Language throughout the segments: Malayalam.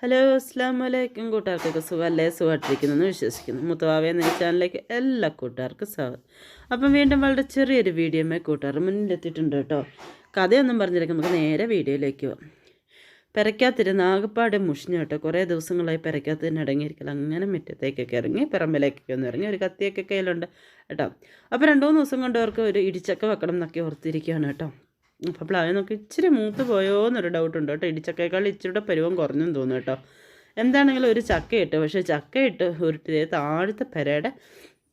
ഹലോ അസ്സാം വലൈക്കും കൂട്ടുകാർക്കൊക്കെ സുഖമല്ലേ? സുഖമായിട്ടിരിക്കുന്നു എന്ന് വിശ്വസിക്കുന്നു. മുത്തവാവേ എന്ന ചാനലിലേക്ക് എല്ലാ കൂട്ടുകാർക്കും സ്വാഗതം. അപ്പം വീണ്ടും വളരെ ചെറിയൊരു വീഡിയോമേ കൂട്ടുകാർ മുന്നിലെത്തിയിട്ടുണ്ട് കേട്ടോ. കഥയൊന്നും പറഞ്ഞില്ലെങ്കിൽ നമുക്ക് നേരെ വീഡിയോയിലേക്ക് പോകാം പെരയ്ക്കാത്തിരുന്ന് ആകപ്പാടെ മുഷിഞ്ഞു കേട്ടോ. കുറേ ദിവസങ്ങളായി പെരയ്ക്കാത്ത തന്നെ ഇറങ്ങിയിരിക്കില്ല അങ്ങനെ മുറ്റത്തേക്കൊക്കെ ഇറങ്ങി പറമ്പിലേക്കൊക്കെ ഒന്ന് ഇറങ്ങി ഒരു കത്തിയൊക്കെ കയ്യിലുണ്ട് കേട്ടോ. അപ്പോൾ രണ്ടു മൂന്ന് ദിവസം കൊണ്ട് അവർക്ക് ഒരു ഇടിച്ചക്ക വെക്കണം എന്നൊക്കെ ഓർത്തിരിക്കുകയാണ് കേട്ടോ. അപ്പോൾ പ്ലാവ് നോക്കി ഇച്ചിരി മൂത്ത് പോയോ എന്നൊരു ഡൗട്ട് ഉണ്ട് കേട്ടോ. ഇടിച്ചക്കയേക്കാൾ ഇച്ചിരിയുടെ പരുവം കുറഞ്ഞെന്ന് തോന്നുന്നു കേട്ടോ. എന്താണെങ്കിലും ഒരു ചക്കയിട്ട് പക്ഷേ ചക്കയിട്ട് ഇട്ട് ഉരുട്ടി താഴത്തെ പെരയുടെ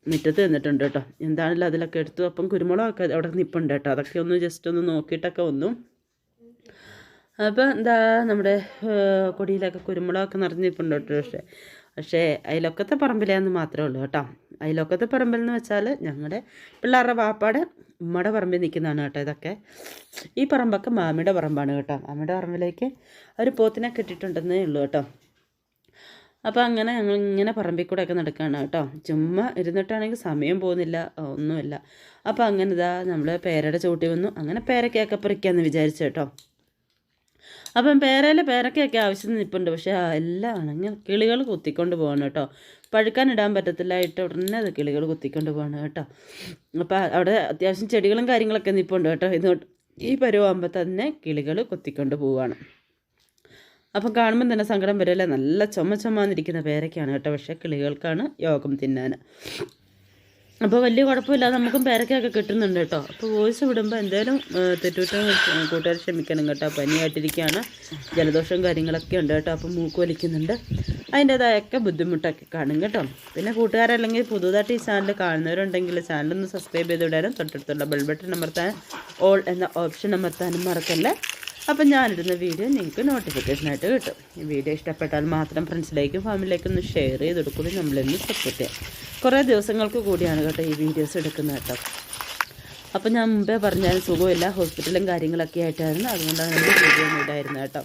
മുറ്റത്ത് നിന്നിട്ടുണ്ട് കേട്ടോ. എന്താണെങ്കിലും അതിലൊക്കെ എടുത്തു. അപ്പം കുരുമുളകൊക്കെ അവിടെ നിൽപ്പുണ്ട് കേട്ടോ. അതൊക്കെ ഒന്ന് ജസ്റ്റ് ഒന്ന് നോക്കിയിട്ടൊക്കെ വന്നു. അപ്പോൾ എന്താ നമ്മുടെ കൊടിയിലൊക്കെ കുരുമുളകൊക്കെ നിറഞ്ഞിരിപ്പുണ്ട് കേട്ടോ. പക്ഷേ പക്ഷേ അയലൊക്കത്തെ പറമ്പിലാന്ന് മാത്രമേ ഉള്ളൂ കേട്ടോ. അയലൊക്കത്തെ പറമ്പിൽ എന്ന് വെച്ചാൽ ഞങ്ങളുടെ പിള്ളേരുടെ വാപ്പാടെ ഉമ്മയുടെ പറമ്പിൽ നിൽക്കുന്നതാണ് കേട്ടോ ഇതൊക്കെ. ഈ പറമ്പൊക്കെ മാമിയുടെ പറമ്പാണ് കേട്ടോ. മാമിയുടെ പറമ്പിലേക്ക് ഒരു പോത്തിനെ കെട്ടിയിട്ടുണ്ടെന്നേ ഉള്ളൂ കേട്ടോ. അപ്പോൾ അങ്ങനെ ഞങ്ങൾ ഇങ്ങനെ പറമ്പിൽ കൂടെ ഒക്കെ നടക്കുകയാണ് കേട്ടോ. ചുമ്മാ ഇരുന്നിട്ടാണെങ്കിൽ സമയം പോകുന്നില്ല ഒന്നുമില്ല. അപ്പോൾ അങ്ങനെ ഇതാ നമ്മൾ പേരയുടെ ചൂട്ടി വന്നു. അങ്ങനെ പേരക്കയൊക്കെ പറിക്കാമെന്ന് വിചാരിച്ചു കേട്ടോ. അപ്പം പേരയിൽ പേരക്കയൊക്കെ ആവശ്യത്തിന് നിൽപ്പുണ്ട് പക്ഷേ എല്ലാം ആണെങ്കിൽ കിളികൾ കുത്തിക്കൊണ്ട് പോകണം കേട്ടോ. പഴുക്കാൻ ഇടാൻ പറ്റത്തില്ല. ഇട്ട് ഉടനെ അത് കിളികൾ കുത്തിക്കൊണ്ട് പോകണം കേട്ടോ. അപ്പോൾ അവിടെ അത്യാവശ്യം ചെടികളും കാര്യങ്ങളൊക്കെ നിൽപ്പുണ്ട് കേട്ടോ. ഇതുകൊണ്ട് ഈ പരുവാകുമ്പോൾ തന്നെ കിളികൾ കുത്തിക്കൊണ്ട് പോവുകയാണ് അപ്പം കാണുമ്പോൾ തന്നെ സങ്കടം വരില്ല? നല്ല ചുമ ചുമന്നിരിക്കുന്ന പേരക്കാണ് കേട്ടോ. പക്ഷേ കിളികൾക്കാണ് യോഗം തിന്നാൻ. അപ്പോൾ വലിയ കുഴപ്പമില്ലാതെ നമുക്കും പേരക്കൊക്കെ കിട്ടുന്നുണ്ട് കേട്ടോ. അപ്പോൾ വോയിസ് വിടുമ്പോൾ എന്തായാലും തെറ്റുറ്റം കൂട്ടുകാർ ക്ഷമിക്കണം കേട്ടോ. പനിയായിട്ടിരിക്കുകയാണ്. ജലദോഷവും കാര്യങ്ങളൊക്കെ ഉണ്ട് കേട്ടോ. അപ്പോൾ മൂക്ക് വലിക്കുന്നുണ്ട്. അതിന്റേതായൊക്കെ ബുദ്ധിമുട്ടൊക്കെ കാണും കേട്ടോ. പിന്നെ കൂട്ടുകാരല്ലെങ്കിൽ പുതുതായിട്ട് ഈ ചാനൽ കാണുന്നവരുണ്ടെങ്കിൽ ചാനലൊന്ന് സബ്സ്ക്രൈബ് ചെയ്ത് വിടാനും തൊട്ടടുത്തുള്ള ബെൽ ബട്ടൺ അമർത്താൻ ഓൾ എന്ന ഓപ്ഷൻ അമർത്താനും മറക്കല്ലേ. അപ്പം ഞാനിടുന്ന വീഡിയോ നിങ്ങൾക്ക് നോട്ടിഫിക്കേഷനായിട്ട് കിട്ടും. ഈ വീഡിയോ ഇഷ്ടപ്പെട്ടാൽ മാത്രം ഫ്രണ്ട്സിലേക്കും ഫാമിലിയിലേക്കും ഒന്ന് ഷെയർ ചെയ്ത് കൊടുക്കുന്നത് നമ്മളെന്ന് സപ്പോർട്ട് ചെയ്യാം. കുറേ ദിവസങ്ങൾക്ക് കൂടിയാണ് കേട്ടോ ഈ വീഡിയോസ് എടുക്കുന്നത് കേട്ടോ. അപ്പം ഞാൻ മുമ്പേ പറഞ്ഞാൽ സുഖമില്ല ഹോസ്പിറ്റലും കാര്യങ്ങളൊക്കെ ആയിട്ടായിരുന്നു. അതുകൊണ്ടാണ് നമ്മൾ വീഡിയോ ഒന്നും ഇടായിരുന്നത് കേട്ടോ.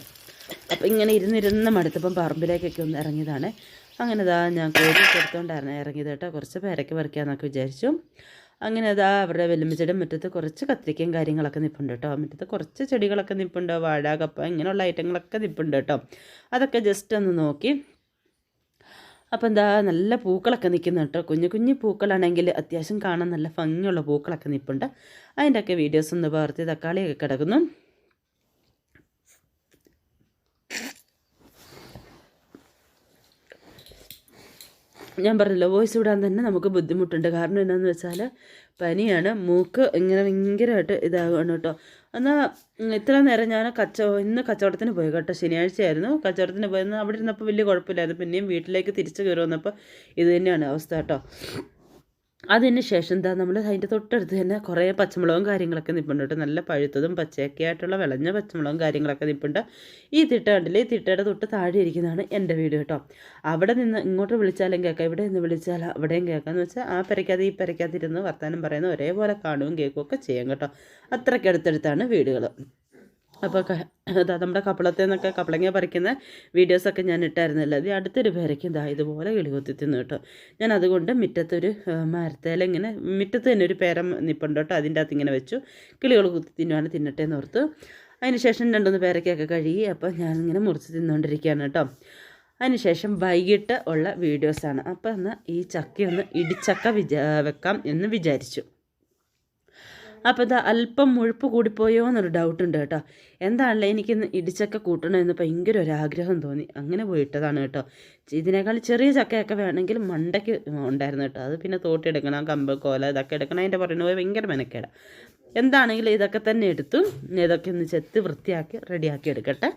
അപ്പം ഇങ്ങനെ ഇരുന്നിരുന്ന് മടുത്തപ്പം പറമ്പിലേക്കൊക്കെ ഒന്ന് ഇറങ്ങിയതാണ്. അങ്ങനെ ഇതാ ഞാൻ കോഴി കൊടുത്തോണ്ടായിരുന്നു ഇറങ്ങിയത് കേട്ടോ. കുറച്ച് പേരൊക്കെ പറിക്കാമെന്നൊക്കെ വിചാരിച്ചു. അങ്ങനെ അതാ അവരുടെ വെല്ലുമ്പിച്ചയുടെ മുറ്റത്ത് കുറച്ച് കത്തിരിക്കയും കാര്യങ്ങളൊക്കെ നിൽപ്പുണ്ട് കേട്ടോ. മുറ്റത്ത് കുറച്ച് ചെടികളൊക്കെ നിൽപ്പുണ്ട് വാഴ കപ്പ ഇങ്ങനെയുള്ള ഐറ്റങ്ങളൊക്കെ നിൽപ്പുണ്ട് കേട്ടോ. അതൊക്കെ ജസ്റ്റ് ഒന്ന് നോക്കി. അപ്പം എന്താ നല്ല പൂക്കളൊക്കെ നിൽക്കുന്നു കേട്ടോ. കുഞ്ഞു കുഞ്ഞു പൂക്കളാണെങ്കിൽ അത്യാവശ്യം കാണാൻ നല്ല ഭംഗിയുള്ള പൂക്കളൊക്കെ നിൽപ്പുണ്ട് അതിന്റെയൊക്കെ വീഡിയോസ് ഒന്ന് പകർത്തി തക്കാളിയൊക്കെ കിടക്കുന്നു. ഞാൻ പറഞ്ഞല്ലോ വോയിസ് വിടാൻ തന്നെ നമുക്ക് ബുദ്ധിമുട്ടുണ്ട്. കാരണം എന്താണെന്ന് വെച്ചാൽ പനിയാണ്. മൂക്ക് ഇങ്ങനെ ഭയങ്കരമായിട്ട് ഇതാകണം കേട്ടോ. എന്നാൽ ഇത്ര നേരം ഞാൻ കച്ചവ ഇന്ന് കച്ചവടത്തിന് പോയി കേട്ടോ. ശനിയാഴ്ചയായിരുന്നു. കച്ചവടത്തിന് പോയെന്ന് അവിടെ ഇരുന്നപ്പോൾ വലിയ കുഴപ്പമില്ലായിരുന്നു. പിന്നെയും വീട്ടിലേക്ക് തിരിച്ചു കയറി വന്നപ്പോൾ ഇത് തന്നെയാണ് അവസ്ഥ കേട്ടോ. അതിന് ശേഷം എന്താ നമ്മൾ അതിന്റെ തൊട്ടടുത്ത് തന്നെ കുറേ പച്ചമുളകും കാര്യങ്ങളൊക്കെ നിൽപ്പുണ്ട് കേട്ടോ. നല്ല പഴുത്തതും പച്ചയൊക്കെ ആയിട്ടുള്ള വിളഞ്ഞ പച്ചമുളകും കാര്യങ്ങളൊക്കെ നിൽപ്പുണ്ട് ഈ തിട്ട കണ്ടില്ലേ? ഈ തിട്ടയുടെ തൊട്ട് താഴെ ഇരിക്കുന്നതാണ് എന്റെ വീട് കേട്ടോ. അവിടെ നിന്ന് ഇങ്ങോട്ട് വിളിച്ചാലും കേൾക്കാം. ഇവിടെ നിന്ന് വിളിച്ചാൽ അവിടെയും കേൾക്കാം എന്ന് വെച്ചാൽ ആ പരക്കാതെ ഈ പരക്കാതിരുന്ന് വർത്താനം പറയുന്ന ഒരേപോലെ കാണുകയും കേൾക്കുകയൊക്കെ ചെയ്യാം കേട്ടോ. അത്രയ്ക്ക് അടുത്തടുത്താണ് വീടുകൾ അപ്പോൾ അതാ നമ്മുടെ കപ്പളത്തിൽ നിന്നൊക്കെ കപ്പളങ്ങ പറിക്കുന്ന വീഡിയോസൊക്കെ ഞാൻ ഇട്ടായിരുന്നില്ല. അത് അടുത്തൊരു പേരയ്ക്ക് ഇതാ ഇതുപോലെ കിളികുത്തി തിന്നു കേട്ടോ. ഞാൻ അതുകൊണ്ട് മുറ്റത്തൊരു മരത്തേല ഇങ്ങനെ മുറ്റത്ത് തന്നെ ഒരു പേരം നിപ്പുണ്ട് കേട്ടോ. അതിന്റെ അകത്ത് ഇങ്ങനെ വെച്ചു. കിളികൾ കുത്തി തിന്നുവാണ് തിന്നട്ടെ എന്ന് ഓർത്ത്. അതിന് ശേഷം രണ്ടൊന്ന് പേരയ്ക്കൊക്കെ കഴുകി അപ്പോൾ ഞാനിങ്ങനെ മുറിച്ച് തിന്നുകൊണ്ടിരിക്കുകയാണ് കേട്ടോ. അതിനുശേഷം വൈകിട്ട് ഉള്ള വീഡിയോസാണ്. അപ്പോൾ എന്നാൽ ഈ ചക്കയൊന്ന് ഇടിച്ചക്ക വിചാ വെക്കാം എന്ന് വിചാരിച്ചു. അപ്പോൾ ഇത് അല്പം മുഴുപ്പ് കൂടിപ്പോയോ എന്നൊരു ഡൗട്ട് ഉണ്ട് കേട്ടോ. എന്താണല്ലേ എനിക്ക് ഇടിച്ചക്ക കൂട്ടണമെന്ന് ഭയങ്കര ഒരു ആഗ്രഹം തോന്നി. അങ്ങനെ പോയിട്ടതാണ് കേട്ടോ. ഇതിനേക്കാൾ ചെറിയ ചക്കയൊക്കെ വേണമെങ്കിൽ മണ്ടയ്ക്ക് ഉണ്ടായിരുന്നു കേട്ടോ. അത് പിന്നെ തോട്ടിയെടുക്കണം കമ്പ് കോല ഇതൊക്കെ എടുക്കണം. അതിന്റെ പറയുന്നത് പോയി ഭയങ്കര മെനക്കേടാണ് എന്താണെങ്കിലും ഇതൊക്കെ തന്നെ എടുത്തു. ഇതൊക്കെ ഒന്ന് ചെത്ത് വൃത്തിയാക്കി റെഡിയാക്കി എടുക്കട്ടെ.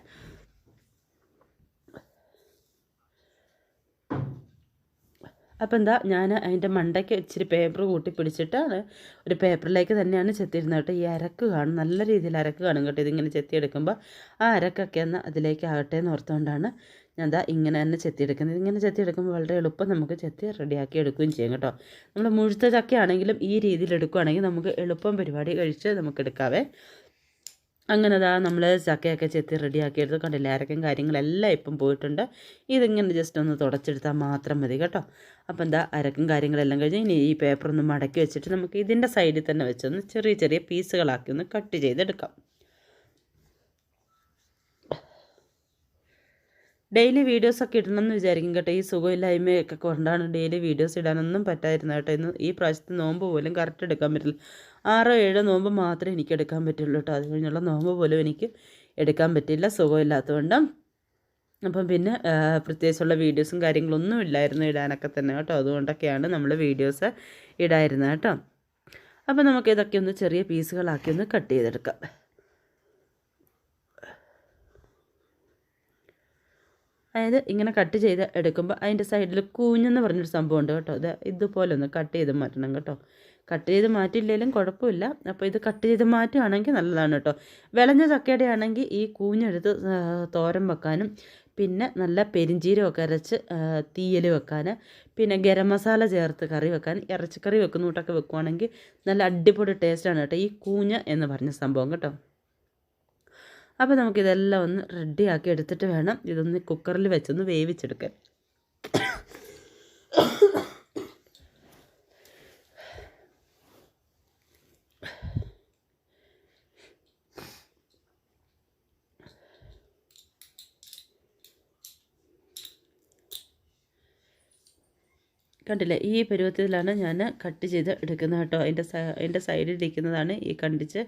അപ്പോൾ എന്താ ഞാൻ അതിന്റെ മണ്ടയ്ക്ക് ഇച്ചിരി പേപ്പർ കൂട്ടി പിടിച്ചിട്ടാണ് ഒരു പേപ്പറിലേക്ക് തന്നെയാണ് ചെത്തിയിരുന്നത് കേട്ടോ. ഈ അരക്ക് കാണും നല്ല രീതിയിൽ അരക്ക് കാണും കേട്ടോ. ഇതിങ്ങനെ ചെത്തിയെടുക്കുമ്പോൾ ആ അരക്കൊക്കെ ഒന്ന് അതിലേക്ക് ആകട്ടെ എന്ന് ഓർത്തുകൊണ്ടാണ് ഞാൻ ദാ ഇങ്ങനെ തന്നെ ചെത്തിയെടുക്കുന്നത്. ഇങ്ങനെ ചെത്തിയെടുക്കുമ്പോൾ വളരെ എളുപ്പം നമുക്ക് ചെത്തി റെഡിയാക്കി എടുക്കുകയും ചെയ്യും കേട്ടോ. നമ്മൾ മുഴുത്ത ചക്കയാണെങ്കിലും ഈ രീതിയിൽ എടുക്കുകയാണെങ്കിൽ നമുക്ക് എളുപ്പം പരിപാടി കഴിച്ച് നമുക്ക് എടുക്കാവേ. അങ്ങനെ അതാ നമ്മൾ ചക്കയൊക്കെ ചെത്തി റെഡിയാക്കി എടുത്ത് കണ്ടില്ലേ? അരക്കും കാര്യങ്ങളെല്ലാം ഇപ്പം പോയിട്ടുണ്ട്. ഇതിങ്ങനെ ജസ്റ്റ് ഒന്ന് തുടച്ചെടുത്താൽ മാത്രം മതി കേട്ടോ. അപ്പം എന്താ അരക്കും കാര്യങ്ങളെല്ലാം കഴിഞ്ഞ് ഇനി ഈ പേപ്പർ ഒന്ന് മടക്കി വെച്ചിട്ട് നമുക്ക് ഇതിന്റെ സൈഡിൽ തന്നെ വെച്ചൊന്ന് ചെറിയ ചെറിയ പീസുകളാക്കി ഒന്ന് കട്ട് ചെയ്തെടുക്കാം. ഡെയിലി വീഡിയോസൊക്കെ ഇടണമെന്ന് വിചാരിക്കും കേട്ടോ. ഈ സുഖമില്ലായ്മയൊക്കെ കൊണ്ടാണ് ഡെയിലി വീഡിയോസ് ഇടാനൊന്നും പറ്റായിരുന്നു കേട്ടോ. ഇന്ന് ഈ പ്രാവശ്യത്തെ നോമ്പ് പോലും കറക്റ്റ് എടുക്കാൻ പറ്റില്ല. ആറോ ഏഴോ നോമ്പ് മാത്രമേ എനിക്ക് എടുക്കാൻ പറ്റുള്ളൂ കേട്ടോ. അത് കഴിഞ്ഞുള്ള നോമ്പ് പോലും എനിക്ക് എടുക്കാൻ പറ്റില്ല. സുഖമില്ലാത്തതുകൊണ്ട്. അപ്പം പിന്നെ പ്രത്യേകിച്ചുള്ള വീഡിയോസും കാര്യങ്ങളൊന്നും ഇല്ലായിരുന്നു ഇടാനൊക്കെ തന്നെ കേട്ടോ. അതുകൊണ്ടൊക്കെയാണ് നമ്മൾ വീഡിയോസ് ഇടായിരുന്നത് കേട്ടോ. അപ്പോൾ നമുക്ക് ഇതൊക്കെ ഒന്ന് ചെറിയ പീസുകളാക്കി ഒന്ന് കട്ട് ചെയ്തെടുക്കാം. അതായത് ഇങ്ങനെ കട്ട് ചെയ്ത് എടുക്കുമ്പോൾ അതിന്റെ സൈഡിൽ കൂഞ്ഞെന്ന് പറഞ്ഞൊരു സംഭവം ഉണ്ട് കേട്ടോ. ഇത് ഇതുപോലെ ഒന്ന് കട്ട് ചെയ്ത് മാറ്റണം കേട്ടോ. കട്ട് ചെയ്ത് മാറ്റിയില്ലെങ്കിലും കുഴപ്പമില്ല. അപ്പോൾ ഇത് കട്ട് ചെയ്ത് മാറ്റുകയാണെങ്കിൽ നല്ലതാണ് കേട്ടോ. വിളഞ്ഞ ചക്കയുടെ ആണെങ്കിൽ ഈ കൂഞ്ഞെടുത്ത് തോരൻ വെക്കാനും പിന്നെ നല്ല പെരിഞ്ചീരമൊക്കെ അരച്ച് തീയൽ വെക്കാൻ പിന്നെ ഗരം മസാല ചേർത്ത് കറി വെക്കാൻ ഇറച്ചിക്കറി വെക്കുന്ന കൂട്ടൊക്കെ വെക്കുവാണെങ്കിൽ നല്ല അടിപൊളി ടേസ്റ്റാണ് കേട്ടോ ഈ കൂഞ്ഞ എന്ന് പറഞ്ഞ സംഭവം കേട്ടോ. അപ്പോൾ നമുക്കിതെല്ലാം ഒന്ന് റെഡിയാക്കി എടുത്തിട്ട് വേണം ഇതൊന്ന് കുക്കറിൽ വെച്ചൊന്ന് വേവിച്ചെടുക്കാൻ. കണ്ടില്ലേ? ഈ പരുവത്തിലാണ് ഞാൻ കട്ട് ചെയ്ത് എടുക്കുന്നത് കേട്ടോ. അതിന്റെ അതിന്റെ സൈഡിലിരിക്കുന്നതാണ് ഈ കണ്ടിച്ച്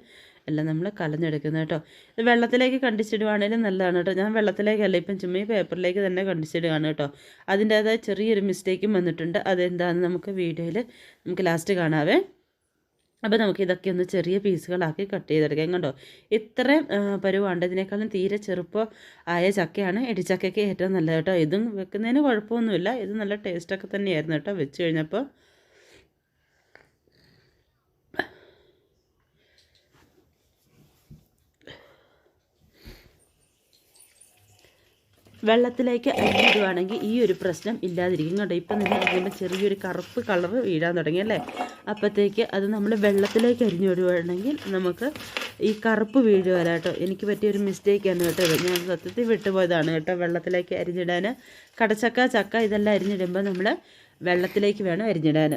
എല്ലാം നമ്മൾ കലഞ്ഞെടുക്കുന്നത് കേട്ടോ. ഇത് വെള്ളത്തിലേക്ക് കണ്ടിച്ചിടുവാണേലും നല്ലതാണ് കേട്ടോ. ഞാൻ വെള്ളത്തിലേക്കല്ല ഇപ്പം ചുമ്മാ ഈ പേപ്പറിലേക്ക് തന്നെ കണ്ടിച്ചിടുകയാണ് കേട്ടോ. അതിന്റേതായ ചെറിയൊരു മിസ്റ്റേക്കും വന്നിട്ടുണ്ട്. അതെന്താണെന്ന് നമുക്ക് വീഡിയോയിൽ നമുക്ക് ലാസ്റ്റ് കാണാവേ. അപ്പോൾ നമുക്ക് ഇതൊക്കെ ഒന്ന് ചെറിയ പീസുകളാക്കി കട്ട് ചെയ്തെടുക്കാം. കണ്ടോ? ഇത്രയും പരുവാണ്ട് ഇതിനേക്കാളും തീരെ ചെറുപ്പം ആയ ചക്കയാണ് ഇടിച്ചക്കയ്ക്ക് ഏറ്റവും നല്ലത് കേട്ടോ. ഇതും വെക്കുന്നതിന് കുഴപ്പമൊന്നുമില്ല. ഇത് നല്ല ടേസ്റ്റൊക്കെ തന്നെയായിരുന്നു കേട്ടോ വെച്ച് കഴിഞ്ഞപ്പോൾ. വെള്ളത്തിലേക്ക് അരിഞ്ഞിടുവാണെങ്കിൽ ഈ ഒരു പ്രശ്നം ഇല്ലാതിരിക്കും കേട്ടോ. ഇപ്പം നിങ്ങൾ കഴിയുമ്പോൾ ചെറിയൊരു കറുപ്പ് കളർ വീഴാൻ തുടങ്ങി അല്ലേ? അപ്പോഴത്തേക്ക് അത് നമ്മൾ വെള്ളത്തിലേക്ക് അരിഞ്ഞിടുവാണെങ്കിൽ നമുക്ക് ഈ കറുപ്പ് വീഴുവല്ല കേട്ടോ. എനിക്ക് പറ്റിയൊരു മിസ്റ്റേക്കാണ് കേട്ടോ ഞാൻ സത്യത്തിൽ വിട്ടുപോയതാണ് കേട്ടോ വെള്ളത്തിലേക്ക് അരിഞ്ഞിടാൻ. കടച്ചക്ക ചക്ക ഇതെല്ലാം അരിഞ്ഞിടുമ്പോൾ നമ്മൾ വെള്ളത്തിലേക്ക് വേണം അരിഞ്ഞിടാൻ.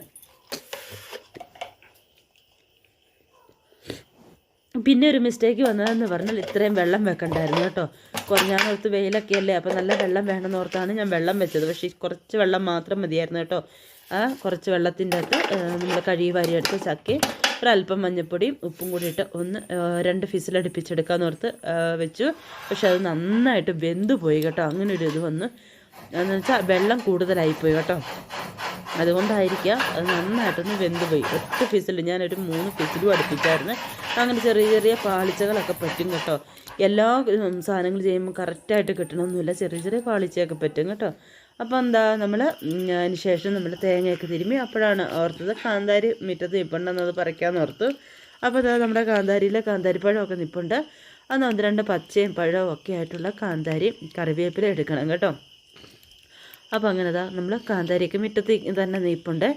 പിന്നെ ഒരു മിസ്റ്റേക്ക് വന്നതെന്ന് പറഞ്ഞാൽ ഇത്രയും വെള്ളം വെക്കണ്ടായിരുന്നു കേട്ടോ. കുറഞ്ഞാനോർത്ത് വെയിലൊക്കെ അല്ലേ അപ്പോൾ നല്ല വെള്ളം വേണമെന്ന് ഓർത്താണ് ഞാൻ വെള്ളം വെച്ചത്. പക്ഷേ കുറച്ച് വെള്ളം മാത്രം മതിയായിരുന്നു കേട്ടോ. ആ കുറച്ച് വെള്ളത്തിന്റെ അകത്ത് നമ്മൾ കഴുകി വാരിയെടുത്ത് ചക്കി ഒരല്പം മഞ്ഞപ്പൊടിയും ഉപ്പും കൂടി ഇട്ട് ഒന്ന് രണ്ട് ഫിസിലടുപ്പിച്ചെടുക്കാമെന്ന് ഓർത്ത് വെച്ചു. പക്ഷെ അത് നന്നായിട്ട് വെന്ത് പോയി കേട്ടോ. അങ്ങനെ ഒരു ഇത് വന്ന് എന്ന് വെച്ചാൽ വെള്ളം കൂടുതലായിപ്പോയി കേട്ടോ. അതുകൊണ്ടായിരിക്കാം അത് നന്നായിട്ടൊന്ന് വെന്തുപോയി. ഒറ്റ ഫിസിൽ ഞാനൊരു മൂന്ന് ഫിസിലും അടുപ്പിച്ചായിരുന്നു. അങ്ങനെ ചെറിയ ചെറിയ പാളിച്ചകളൊക്കെ പറ്റും കേട്ടോ. എല്ലാ സാധനങ്ങൾ ചെയ്യുമ്പോൾ കറക്റ്റായിട്ട് കിട്ടണമെന്നില്ല ചെറിയ ചെറിയ പാളിച്ചയൊക്കെ പറ്റും കേട്ടോ. അപ്പോൾ എന്താ നമ്മൾ അതിന് ശേഷം നമ്മൾ തേങ്ങയൊക്കെ തിരുമ്മി അപ്പോഴാണ് ഓർത്തത് കാന്താരി മുറ്റത്ത് നിൽപ്പുണ്ടെന്നത് പറിക്കാമെന്ന് ഓർത്തു. അപ്പോൾ അതാ നമ്മുടെ കാന്താരിയിലെ കാന്താരിപ്പഴമൊക്കെ നിൽപ്പുണ്ട് അന്ന് ഒന്ന് രണ്ട് പച്ചയും പഴവും ഒക്കെ ആയിട്ടുള്ള കാന്താരി കറിവേപ്പില എടുക്കണം കേട്ടോ. അപ്പോൾ അങ്ങനെ ഇതാ നമ്മൾ കാന്താരിക്ക് മുറ്റത്ത് തന്നെ നീപ്പുണ്ട്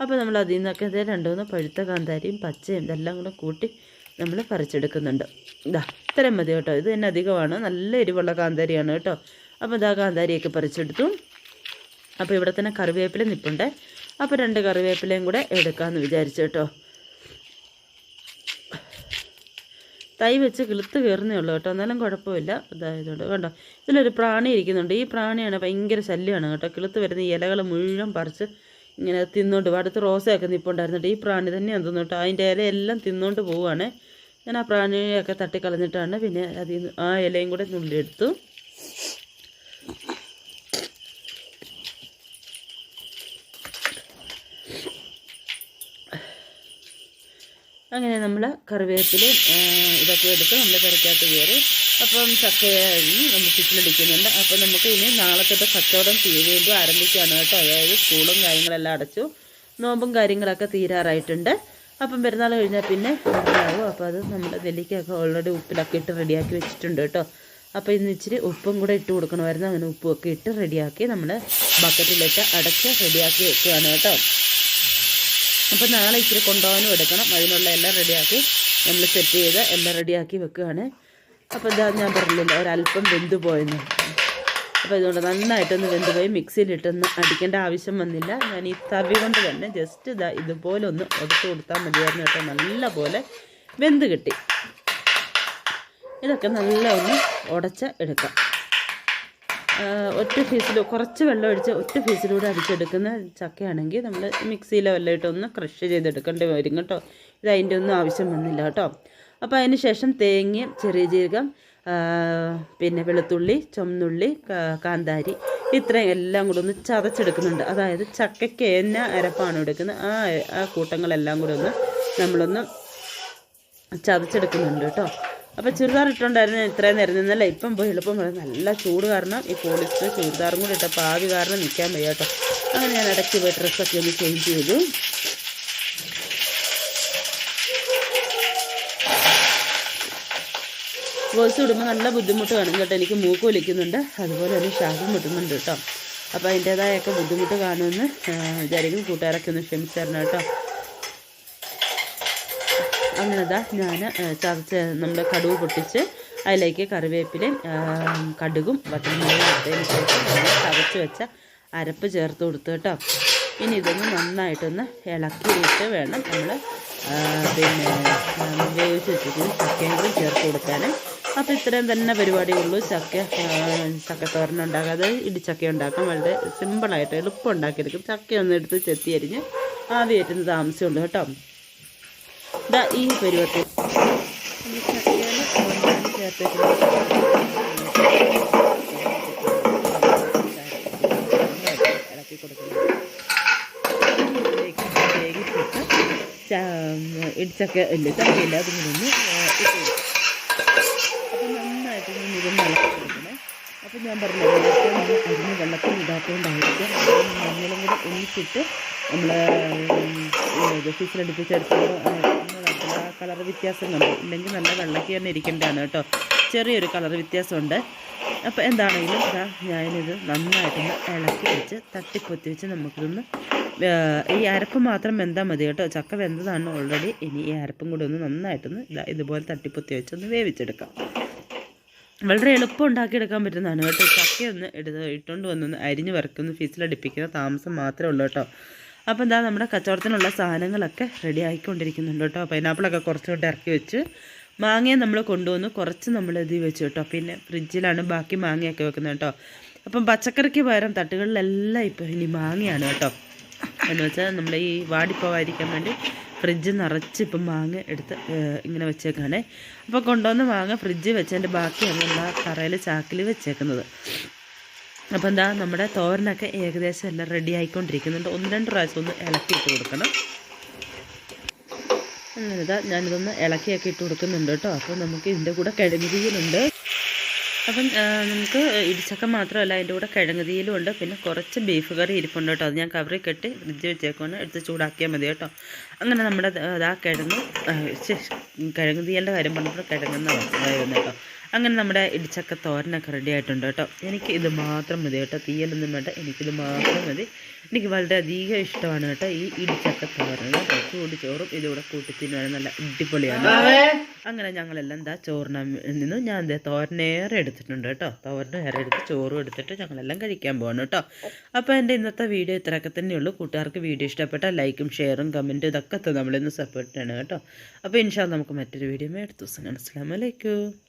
അപ്പോൾ നമ്മൾ അതിൽ നിന്നൊക്കെ രണ്ടുമൂന്ന് പഴുത്ത കാന്താരിയും പച്ചയും ഇതെല്ലാം കൂടെ കൂട്ടി നമ്മൾ പറിച്ചെടുക്കുന്നുണ്ട്. ഇതാ ഇത്രയും മതി കേട്ടോ. ഇത് തന്നെ അധികമാണ്. നല്ല എരിവുള്ള കാന്താരിയാണ് കേട്ടോ. അപ്പോൾ ഇതാ കാന്താരിയൊക്കെ പറിച്ചെടുത്തു. അപ്പോൾ ഇവിടെ തന്നെ കറിവേപ്പില നിൽപ്പുണ്ട് അപ്പോൾ രണ്ട് കറിവേപ്പിലയും കൂടെ എടുക്കാമെന്ന് വിചാരിച്ചു കേട്ടോ. തൈ വെച്ച് കിളുത്ത് കയറുന്നേ ഉള്ളൂ കേട്ടോ. എന്നാലും കുഴപ്പമില്ല. ഇതായതുകൊണ്ട് കണ്ടോ? ഇതിലൊരു പ്രാണി ഇരിക്കുന്നുണ്ട്. ഈ പ്രാണിയാണ് ഭയങ്കര ശല്യമാണ് കേട്ടോ. കിളുത്ത് വരുന്ന ഇലകൾ മുഴുവൻ പറിച്ച് ഇങ്ങനെ തിന്നുകൊണ്ട് അടുത്ത് റോസയൊക്കെ നിൽപ്പുണ്ടായിരുന്നിട്ട് ഈ പ്രാണി തന്നെയാണ് തിന്നോട്ടോ അതിന്റെ ഇലയെല്ലാം തിന്നുകൊണ്ട് പോവുകയാണ്. ഞാൻ ആ പ്രാണിയൊക്കെ തട്ടിക്കളഞ്ഞിട്ടാണ് പിന്നെ അതിൽ ആ ഇലയും കൂടെ നുള്ളിയെടുത്തു. അങ്ങനെ നമ്മൾ കറിവേപ്പില ഇതൊക്കെ എടുത്ത് നമ്മൾ കറിക്കകത്ത് കയറി അപ്പം ചക്കയായി നമ്മൾ ചുറ്റിലടിക്കുന്നുണ്ട് അപ്പം നമുക്ക് ഇനി നാളത്തെ കച്ചവടം തീരേണ്ടി ആരംഭിക്കുകയാണ് കേട്ടോ. അതായത് സ്കൂളും കാര്യങ്ങളെല്ലാം അടച്ചു. നോമ്പും കാര്യങ്ങളൊക്കെ തീരാറായിട്ടുണ്ട്. അപ്പം പെരുന്നാൾ കഴിഞ്ഞാൽ പിന്നെ ഉണ്ടാവും. അപ്പോൾ അത് നമ്മൾ നെല്ലിക്കൊക്കെ ഓൾറെഡി ഉപ്പിലൊക്കെ ഇട്ട് റെഡിയാക്കി വെച്ചിട്ടുണ്ട് കേട്ടോ. അപ്പം ഇന്ന് ഇച്ചിരി ഉപ്പും കൂടെ ഇട്ട് കൊടുക്കണമായിരുന്നു. അങ്ങനെ ഉപ്പുമൊക്കെ ഇട്ട് റെഡിയാക്കി നമ്മൾ ബക്കറ്റിലിട്ട് അടച്ച് റെഡിയാക്കി വെക്കുകയാണ് കേട്ടോ. അപ്പോൾ നാളെ ഇച്ചിരി കൊണ്ടുപോകാനും എടുക്കണം. അതിനുള്ള എല്ലാം റെഡിയാക്കി നമ്മൾ സെറ്റ് ചെയ്ത് എല്ലാം റെഡിയാക്കി വെക്കുകയാണ്. അപ്പോൾ ഇതാ ഞാൻ പറഞ്ഞില്ല ഒരല്പം വെന്ത് പോയെന്ന്. അപ്പോൾ ഇതുകൊണ്ട് നന്നായിട്ടൊന്ന് വെന്ത് പോയി. മിക്സിയിലിട്ടൊന്ന് അടിക്കേണ്ട ആവശ്യം വന്നില്ല. ഞാൻ ഈ തവി കൊണ്ട് തന്നെ ജസ്റ്റ് ഇതാ ഇതുപോലെ ഒന്ന് ഒതുക്കി കൊടുത്താൽ മതിയായിരുന്നു കേട്ടോ. നല്ല പോലെ വെന്ത് കിട്ടി. ഇതൊക്കെ നല്ല ഒന്ന് ഉടച്ച് എടുക്കാം. ഒറ്റ ഫീസിൽ കുറച്ച് വെള്ളം ഒഴിച്ച് ഒറ്റ ഫീസിലൂടെ അടിച്ചെടുക്കുന്ന ചക്കയാണെങ്കിൽ നമ്മൾ മിക്സിയിലോ വല്ലതും ഇട്ടൊന്ന് ക്രഷ് ചെയ്തെടുക്കേണ്ടി വരും കേട്ടോ. ഇത് അതിന്റെ ഒന്നും ആവശ്യം വന്നില്ല കേട്ടോ. അപ്പോൾ അതിന് ശേഷം തേങ്ങയും ചെറിയ ജീരകം പിന്നെ വെളുത്തുള്ളി ചുമന്നുള്ളി കാന്താരി ഇത്രയും എല്ലാം കൂടെ ഒന്ന് ചതച്ചെടുക്കുന്നുണ്ട്. അതായത് ചക്കയ്ക്ക് എന്ന അരപ്പാണ് എടുക്കുന്നത്. ആ ആ കൂട്ടങ്ങളെല്ലാം കൂടെ ഒന്ന് നമ്മളൊന്ന് ചതച്ചെടുക്കുന്നുണ്ട് കേട്ടോ. അപ്പോൾ ചുരിദാർ ഇട്ടുകൊണ്ടായിരുന്നു ഞാൻ ഇത്രയും നേരം നിന്നല്ല? ഇപ്പം പോയി എളുപ്പം. നല്ല ചൂട് കാരണം ഈ പോളിസ്റ്റർ ചുരിദാറും കൂടി ഇട്ടപ്പോൾ പാതി കാരണം നിൽക്കാൻ വയ്യ കേട്ടോ. അങ്ങനെ ഞാൻ ഇടയ്ക്ക് പോയി ഡ്രസ്സൊക്കെ ഒന്ന് ചേഞ്ച് ചെയ്തു. വോയിസ് ഇടുമ്പോൾ നല്ല ബുദ്ധിമുട്ട് കാണും കേട്ടോ. എനിക്ക് മൂക്ക് വലിക്കുന്നുണ്ട് അതുപോലെ തന്നെ ശ്വാസം മുട്ടുന്നുണ്ട് കേട്ടോ. അപ്പോൾ അതിന്റേതായൊക്കെ ബുദ്ധിമുട്ട് കാണുമെന്ന് വിചാരിക്കും കൂട്ടുകാരൊക്കെ ഒന്ന് ക്ഷമിച്ചു തരണം കേട്ടോ. അങ്ങനെ ഇതാ ഞാൻ ചതച്ച് നമ്മുടെ കടുവ് പൊട്ടിച്ച് അതിലേക്ക് കറിവേപ്പിലയും കടുകും വട്ടമുളകും ശേഷം ചതച്ച് വെച്ച അരപ്പ് ചേർത്ത് കൊടുത്തു കേട്ടോ. ഇനി ഇതൊന്ന് നന്നായിട്ടൊന്ന് ഇളക്കിയിട്ട് വേണം നമ്മൾ പിന്നെ വേവിച്ച് വെച്ചിട്ട് ചക്കയും ചേർത്ത് കൊടുക്കാൻ അപ്പോൾ ഇത്രയും തന്നെ പരിപാടിയുള്ളൂ ചക്ക ചക്കത്തോരൻ ഉണ്ടാക്കുക അത് ഇടിച്ചക്ക ഉണ്ടാക്കാൻ വളരെ സിമ്പിളായിട്ട് എളുപ്പം ഉണ്ടാക്കിയെടുക്കും. ചക്കയൊന്നെടുത്ത് ചെത്തി അരിഞ്ഞ് ആവി കയറ്റുന്ന താമസമുള്ളൂ കേട്ടോ. ദാ ഈ പരുവത്തിൽ. ഇടിച്ചക്ക ഇല്ല ചക്കയില്ല അതിങ്ങനെ അപ്പം നന്നായിട്ട് ഞാൻ ഇതൊന്ന് അപ്പം ഞാൻ പറഞ്ഞത് അരിഞ്ഞ് വെള്ളത്തിൽ ഇടാത്തതുകൊണ്ടായിരിക്കും മഞ്ഞളും കൂടി ഒന്നിച്ചിട്ട് നമ്മൾ ഫിസിലടുപ്പിച്ചെടുക്കുമ്പോൾ ആ കളർ വ്യത്യാസം കണ്ടു ഇല്ലെങ്കിൽ നല്ല വെള്ളയ്ക്ക് തന്നെ ഇരിക്കേണ്ടതാണ് കേട്ടോ. ചെറിയൊരു കളർ വ്യത്യാസമുണ്ട്. അപ്പോൾ എന്താണെങ്കിലും ഇതാ ഞാനിത് നന്നായിട്ടൊന്ന് ഇളക്കി വെച്ച് തട്ടിപ്പൊത്തി വെച്ച് നമുക്കിതൊന്ന് ഈ അരപ്പ് മാത്രം വെന്താൽ മതി കേട്ടോ. ചക്ക വെന്തതാണ് ഓൾറെഡി ഇനി ഈ അരപ്പും കൂടി ഒന്ന് നന്നായിട്ടൊന്ന് ഇതാ ഇതുപോലെ തട്ടിപ്പൊത്തി വെച്ച് ഒന്ന് വേവിച്ചെടുക്കാം. വളരെ എളുപ്പം ഉണ്ടാക്കിയെടുക്കാൻ പറ്റുന്നതാണ് കേട്ടോ. ചക്കയൊന്ന് എടുത്ത് ഇട്ടുകൊണ്ട് വന്നൊന്ന് അരിഞ്ഞ് വറക്കുന്ന ഫീസിലടിപ്പിക്കുന്ന താമസം മാത്രമേ ഉള്ളൂ കേട്ടോ. അപ്പോൾ എന്താ നമ്മുടെ കച്ചവടത്തിനുള്ള സാധനങ്ങളൊക്കെ റെഡി ആയിക്കൊണ്ടിരിക്കുന്നുണ്ട് കേട്ടോ. പൈനാപ്പിളൊക്കെ കുറച്ചുകൊണ്ട് ഇറക്കി വെച്ച് മാങ്ങയെ നമ്മൾ കൊണ്ടുവന്ന്. കുറച്ച് നമ്മൾ ഇത് വെച്ചു കേട്ടോ. പിന്നെ ഫ്രിഡ്ജിലാണ് ബാക്കി മാങ്ങയൊക്കെ വെക്കുന്നത് കേട്ടോ. അപ്പം പച്ചക്കറിക്ക് പകരം തട്ടുകളിലെല്ലാം ഇപ്പോൾ ഇനി മാങ്ങയാണ് കേട്ടോ. എന്ന് വെച്ചാൽ നമ്മൾ ഈ വാടിപ്പോവാതിരിക്കാൻ വേണ്ടി ഫ്രിഡ്ജ് നിറച്ച് ഇപ്പം മാങ്ങ എടുത്ത് ഇങ്ങനെ വെച്ചേക്കാണേ. അപ്പോൾ കൊണ്ടുവന്ന് മാങ്ങ ഫ്രിഡ്ജ് വെച്ചതിന്റെ ബാക്കിയാണ് നമ്മൾ ആ തറയിൽ ചാക്കിൽ വെച്ചേക്കുന്നത്. അപ്പോൾ എന്താ നമ്മുടെ തോരനൊക്കെ ഏകദേശം എല്ലാം റെഡി ആയിക്കൊണ്ടിരിക്കുന്നുണ്ട്. ഒന്ന് രണ്ട് പ്രാവശ്യം ഒന്ന് ഇളക്കിയിട്ട് കൊടുക്കണം. അങ്ങനെ ഞാനിതൊന്ന് ഇളക്കിയൊക്കെ ഇട്ട് കൊടുക്കുന്നുണ്ട് കേട്ടോ. അപ്പോൾ നമുക്ക് ഇതിന്റെ കൂടെ കിഴങ്ങുതിയിലുണ്ട്. അപ്പം നമുക്ക് ഇടിച്ചക്ക മാത്രമല്ല അതിന്റെ കൂടെ കിഴങ്ങുതിയിലും ഉണ്ട്. പിന്നെ കുറച്ച് ബീഫ് കറി ഇരിപ്പുണ്ട് കേട്ടോ. അത് ഞാൻ കവറിൽ കെട്ടി ഫ്രിഡ്ജ് വെച്ചേക്കാണ് എടുത്ത് ചൂടാക്കിയാൽ മതി കേട്ടോ. അങ്ങനെ നമ്മുടെ അതാ കിഴങ്ങ് ആ, ശ്ശെ, കിഴങ്ങ് തീയലിന്റെ കാര്യം പറഞ്ഞപ്പോൾ കിഴങ്ങെന്ന് കേട്ടോ. അങ്ങനെ നമ്മുടെ ഇടിച്ചക്ക തോരനൊക്കെ റെഡി ആയിട്ടുണ്ട് കേട്ടോ. എനിക്ക് ഇത് മാത്രം മതി കേട്ടോ. തീയലൊന്നും വേണ്ട. എനിക്കിത് മാത്രം മതി. എനിക്ക് വളരെയധികം ഇഷ്ടമാണ് കേട്ടോ ഈ ഇടിച്ചക്ക തോരൻ. കേട്ടോ ചൂട് ചോറും ഇതിവിടെ കൂട്ടി തിന്നാൻ നല്ല അടിപൊളിയാണ്. അങ്ങനെ ഞങ്ങളെല്ലാം എന്താ ചോറിന് നിന്ന്. ഞാൻ എന്താ തോരനേറെ എടുത്തിട്ടുണ്ട് കേട്ടോ. തോരനേറെ എടുത്ത് ചോറും എടുത്തിട്ട് ഞങ്ങളെല്ലാം കഴിക്കാൻ പോകണം കേട്ടോ. അപ്പോൾ എന്റെ ഇന്നത്തെ വീഡിയോ ഇത്രയൊക്കെ തന്നെയുള്ളൂ കൂട്ടുകാർക്ക് വീഡിയോ ഇഷ്ടപ്പെട്ട ലൈക്കും ഷെയറും കമന്റും ഇതൊക്കെ നമ്മളിന്ന് സപ്പോർട്ട് ചെയ്യണം കേട്ടോ. അപ്പോൾ ഇൻഷാ നമുക്ക് മറ്റൊരു വീഡിയോ മേടത്തു ദിവസം കാണാം അസ്സാം വലൈക്കും